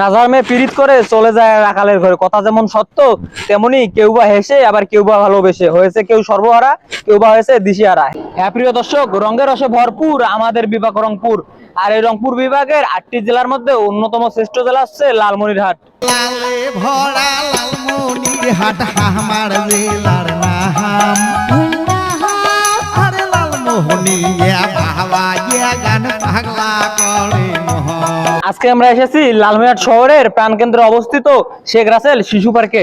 রাজার মেয়ে পীড়িত করে চলে যায় রাখালের ঘরে। কথা যেমন সত্য, তেমনি কেউ বা হেসে, আবার কেউ বা ভালোবেসে। হয়েছে কেউ সর্বহারা, কেউ বা হয়েছে দিশিহারা। হ্যাঁ প্রিয় দর্শক, রঙের রসে ভরপুর আমাদের বিভাগ রংপুর। আর এই রংপুর বিভাগের আটটি জেলার মধ্যে অন্যতম শ্রেষ্ঠ জেলা হচ্ছে লালমনিরহাট। আজকে আমরা এসেছি লালমনিরহাট শহরের প্রাণকেন্দ্রে অবস্থিত শেখ রাসেল শিশু পার্কে।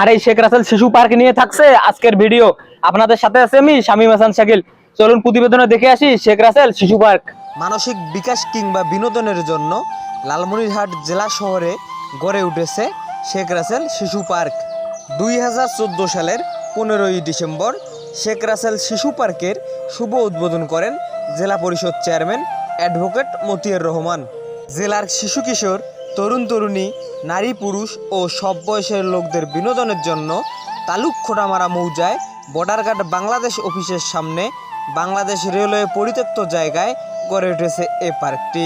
আর এই শেখ রাসেল শিশু পার্ক নিয়ে থাকছে আজকের ভিডিও। আপনাদের সাথে আছে আমি শামীম হাসান শাকিল। চলুন প্রতিবেদনে দেখে আসি শেখ রাসেল শিশু পার্ক। মানসিক বিকাশ কিংবা বিনোদনের জন্য লালমনিরহাট জেলা শহরে গড়ে উঠেছে শেখ রাসেল শিশু পার্ক। দুই হাজার চোদ্দ সালের পনেরোই ডিসেম্বর শেখ রাসেল শিশু পার্কের শুভ উদ্বোধন করেন জেলা পরিষদ চেয়ারম্যান অ্যাডভোকেট মতিয়ার রহমান। জেলার শিশু কিশোর, তরুণ তরুণী, নারী পুরুষ ও সব বয়সের লোকদের বিনোদনের জন্য তালুক খোটামারা মৌজায় বর্ডার গার্ড বাংলাদেশ অফিসের সামনে বাংলাদেশ রেলওয়ে পরিত্যক্ত জায়গায় গড়ে উঠেছে এ পার্কটি।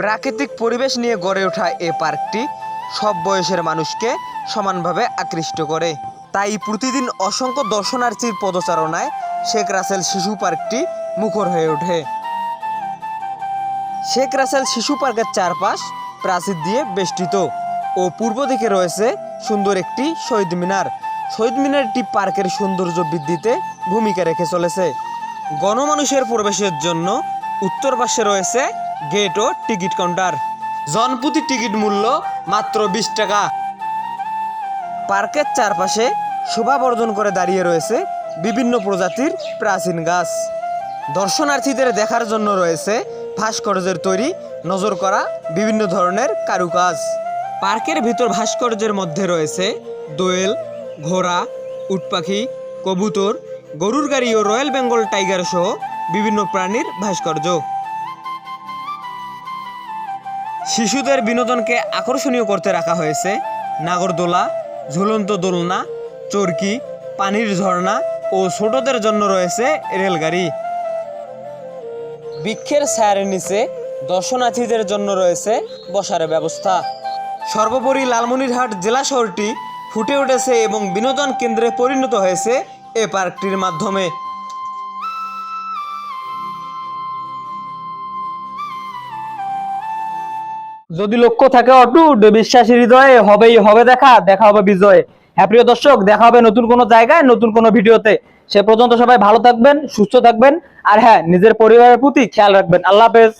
প্রাকৃতিক পরিবেশ নিয়ে গড়ে ওঠা এ পার্কটি সব বয়সের মানুষকে সমানভাবে আকৃষ্ট করে। তাই প্রতিদিন অসংখ্য দর্শনার্থীর পদচারণায় শেখ রাসেল শিশু পার্কটি মুখর হয়ে ওঠে। শেখ রাসেল শিশু পার্কের চারপাশ প্রাচীর দিয়ে বেষ্টিত ও পূর্ব দিকে রয়েছে সুন্দর একটি শহীদ মিনার। শহীদ মিনারটি পার্কের সৌন্দর্য বৃদ্ধিতে ভূমিকা রেখে চলেছে। গণমানুষের প্রবেশের জন্য উত্তর পাশে রয়েছে গেট ও টিকিট কাউন্টার। জনপ্রতি টিকিট মূল্য মাত্র বিশ টাকা। পার্কের চারপাশে শোভাবর্ধন করে দাঁড়িয়ে রয়েছে বিভিন্ন প্রজাতির প্রাচীন গাছ। দর্শনার্থীদের দেখার জন্য রয়েছে ভাস্কর্যের তৈরি, নজর করা বিভিন্ন ধরনের কারুকাজ। পার্কের ভিতর ভাস্কর্যের মধ্যে রয়েছে দোয়েল, ঘোড়া, উটপাখি, কবুতর, গরুর গাড়ি ও রয়্যাল বেঙ্গল টাইগার সহ বিভিন্ন প্রাণীর ভাস্কর্য। শিশুদের বিনোদনকে আকর্ষণীয় করতে রাখা হয়েছে নাগরদোলা ঝুলন্ত দোলনা, চরকি, পানির ঝর্ণা ও ছোটদের জন্য রয়েছে রেলগাড়ি। বৃক্ষের ছায়ের নিচে দর্শনার্থীদের জন্য রয়েছে বসার ব্যবস্থা। সর্বোপরি লালমনিরহাট জেলা শহরটি ফুটে উঠেছে এবং বিনোদন কেন্দ্রে পরিণত হয়েছে এ পার্কটির মাধ্যমে। যদি লক্ষ্য থাকে অটুট বিশ্বাসী হৃদয়ে হবেই হবে দেখা দেখা হবে বিজয়ে। হ্যাঁ প্রিয় দর্শক, দেখা হবে নতুন কোনো জায়গায়, নতুন কোনো ভিডিওতে। সে পর্যন্ত সবাই ভালো থাকবেন, সুস্থ থাকবেন, আর হ্যাঁ নিজের পরিবারের প্রতি খেয়াল রাখবেন। আল্লাহ হাফেজ।